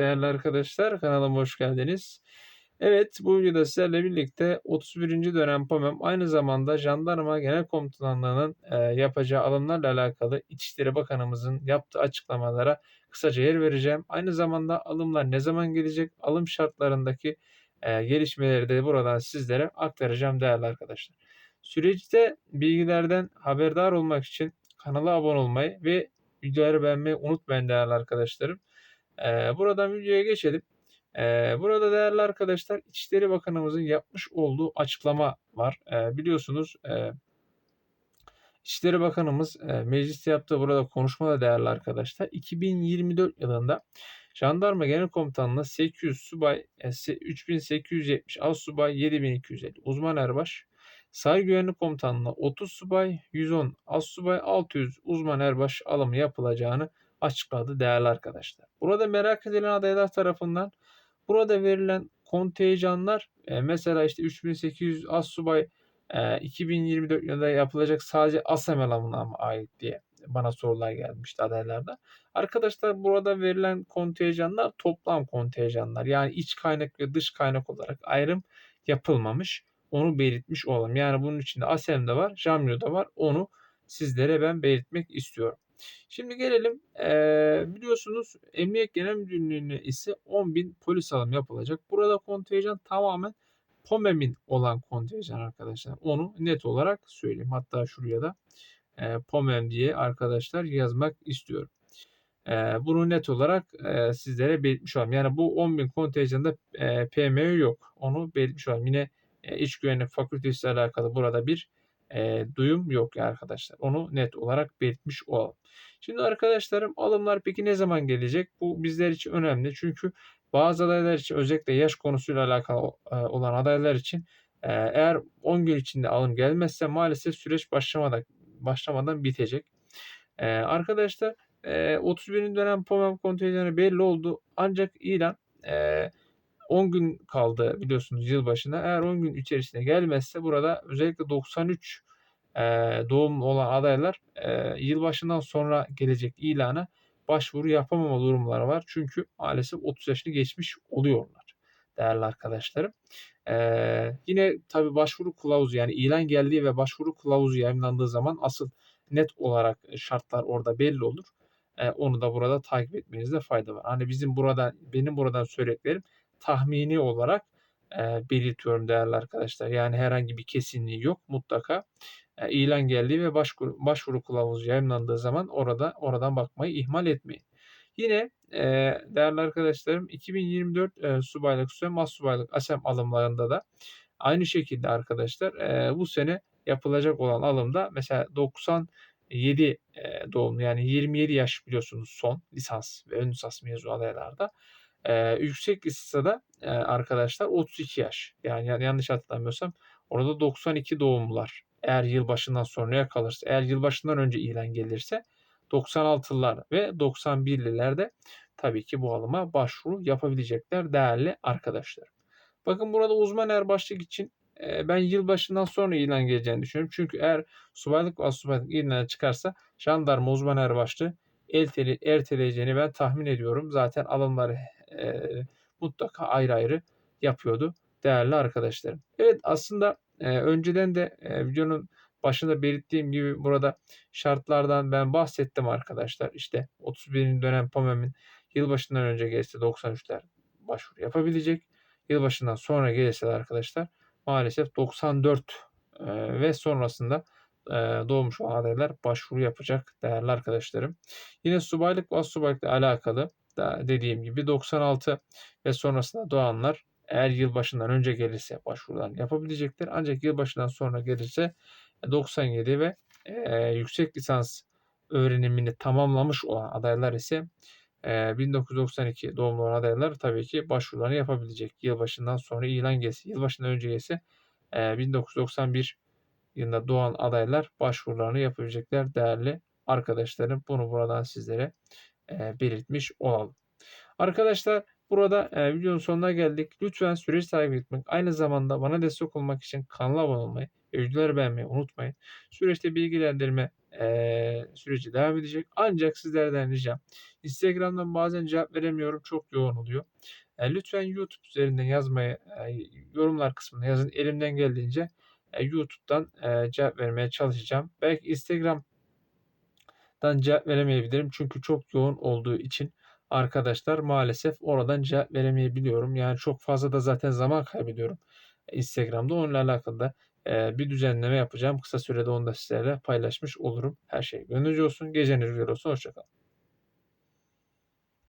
değerli arkadaşlar. Kanalıma hoş geldiniz. Evet bu videoda sizlerle birlikte 31. dönem POMEM aynı zamanda Jandarma Genel Komutanlığı'nın e, yapacağı alımlarla alakalı İçişleri Bakanımızın yaptığı açıklamalara kısaca yer vereceğim. Aynı zamanda alımlar ne zaman gelecek, alım şartlarındaki e, gelişmeleri de buradan sizlere aktaracağım değerli arkadaşlar. Süreçte bilgilerden haberdar olmak için kanala abone olmayı ve videoları beğenmeyi unutmayın değerli arkadaşlarım. Ee, buradan videoya geçelim. Ee, burada değerli arkadaşlar İçişleri Bakanımızın yapmış olduğu açıklama var. Ee, biliyorsunuz e, İçişleri Bakanımız e, mecliste yaptığı burada konuşmada değerli arkadaşlar 2024 yılında Jandarma Genel Komutanlığı 800 subay, e, 3870 az subay, 7250 uzman erbaş, Sahil Güvenlik Komutanlığı 30 subay, 110 az subay, 600 uzman erbaş alımı yapılacağını açıkladı değerli arkadaşlar. Burada merak edilen adaylar tarafından burada verilen kontenjanlar e, mesela işte 3800 as subay e, 2024 yılında yapılacak sadece ASEM alımına mı ait diye bana sorular gelmişti adaylarda. Arkadaşlar burada verilen kontenjanlar toplam kontenjanlar. Yani iç kaynak ve dış kaynak olarak ayrım yapılmamış. Onu belirtmiş olalım. Yani bunun içinde ASEM de var, JAMYO da var. Onu sizlere ben belirtmek istiyorum. Şimdi gelelim ee, biliyorsunuz Emniyet Genel Müdürlüğü'ne ise 10 bin polis alım yapılacak. Burada kontenjan tamamen POMEM'in olan kontenjan arkadaşlar. Onu net olarak söyleyeyim. Hatta şuraya da e, POMEM diye arkadaşlar yazmak istiyorum. E, bunu net olarak e, sizlere belirtmiş olalım. Yani bu 10 bin kontenjanda e, PMO yok. Onu belirtmiş olalım. Yine e, iç güvenlik fakültesi alakalı burada bir e, duyum yok ya arkadaşlar. Onu net olarak belirtmiş olalım. Şimdi arkadaşlarım alımlar peki ne zaman gelecek? Bu bizler için önemli. Çünkü bazı adaylar için özellikle yaş konusuyla alakalı e, olan adaylar için e, eğer 10 gün içinde alım gelmezse maalesef süreç başlamadan başlamadan bitecek. E, arkadaşlar e, 31. dönem POMEM kontenjanı belli oldu. Ancak ilan e, 10 gün kaldı biliyorsunuz yılbaşına. Eğer 10 gün içerisinde gelmezse burada özellikle 93 e, doğum olan adaylar e, yılbaşından sonra gelecek ilana başvuru yapamama durumları var. Çünkü maalesef 30 yaşını geçmiş oluyorlar değerli arkadaşlarım. Ee, yine tabi başvuru kılavuzu yani ilan geldiği ve başvuru kılavuzu yayınlandığı zaman asıl net olarak şartlar orada belli olur. Ee, onu da burada takip etmenizde fayda var. Hani bizim burada benim buradan söylediklerim tahmini olarak e, belirtiyorum değerli arkadaşlar. Yani herhangi bir kesinliği yok. Mutlaka e, ilan geldiği ve başvuru, başvuru kılavuzu yayınlandığı zaman orada oradan bakmayı ihmal etmeyin. Yine e, değerli arkadaşlarım 2024 e, subaylık, sömaz subaylık ASEM alımlarında da aynı şekilde arkadaşlar e, bu sene yapılacak olan alımda mesela 97 e, doğumlu yani 27 yaş biliyorsunuz son lisans ve ön lisans mezunu adaylarda e, yüksek lisede e, arkadaşlar 32 yaş. Yani, yanlış hatırlamıyorsam orada 92 doğumlular. Eğer yılbaşından sonraya kalırsa, eğer yılbaşından önce ilan gelirse 96'lılar ve 91'liler de tabii ki bu alıma başvuru yapabilecekler değerli arkadaşlar. Bakın burada uzman erbaşlık için ben yılbaşından sonra ilan geleceğini düşünüyorum. Çünkü eğer subaylık ve asubaylık ilan çıkarsa jandarma uzman erbaşlığı erteleyeceğini ben tahmin ediyorum. Zaten alımları e, mutlaka ayrı ayrı yapıyordu değerli arkadaşlarım. Evet aslında e, önceden de e, videonun başında belirttiğim gibi burada şartlardan ben bahsettim arkadaşlar. İşte 31. dönem POMEM'in yılbaşından önce gelirse 93'ler başvuru yapabilecek. Yılbaşından sonra gelirse de arkadaşlar maalesef 94 e, ve sonrasında e, doğmuş olan adaylar başvuru yapacak değerli arkadaşlarım. Yine subaylık ve subaylıkla alakalı da dediğim gibi 96 ve sonrasında doğanlar eğer yılbaşından önce gelirse başvurudan yapabilecekler. Ancak yılbaşından sonra gelirse 97 ve e, yüksek lisans öğrenimini tamamlamış olan adaylar ise e, 1992 doğumlu olan adaylar tabii ki başvurularını yapabilecek. Yılbaşından sonra ilan gelse, yılbaşından önce gelse e, 1991 yılında doğan adaylar başvurularını yapabilecekler değerli arkadaşlarım. Bunu buradan sizlere belirtmiş olalım. Arkadaşlar burada videonun sonuna geldik. Lütfen süreci takip etmek, aynı zamanda bana destek olmak için kanala abone olmayı ve videoları beğenmeyi unutmayın. Süreçte bilgilendirme süreci devam edecek. Ancak sizlerden ricam Instagram'dan bazen cevap veremiyorum. Çok yoğun oluyor. Lütfen YouTube üzerinden yazmayı, yorumlar kısmına yazın. Elimden geldiğince, YouTube'dan, cevap vermeye çalışacağım. Belki Instagram'dan cevap veremeyebilirim. Çünkü çok yoğun olduğu için arkadaşlar maalesef oradan cevap veremeyebiliyorum. Yani çok fazla da zaten zaman kaybediyorum Instagram'da. Onunla alakalı da, eee, bir düzenleme yapacağım. Kısa sürede onu da sizlerle paylaşmış olurum. Her şey gönlünüzce olsun. Geceniz güzel olsun. Hoşça kalın.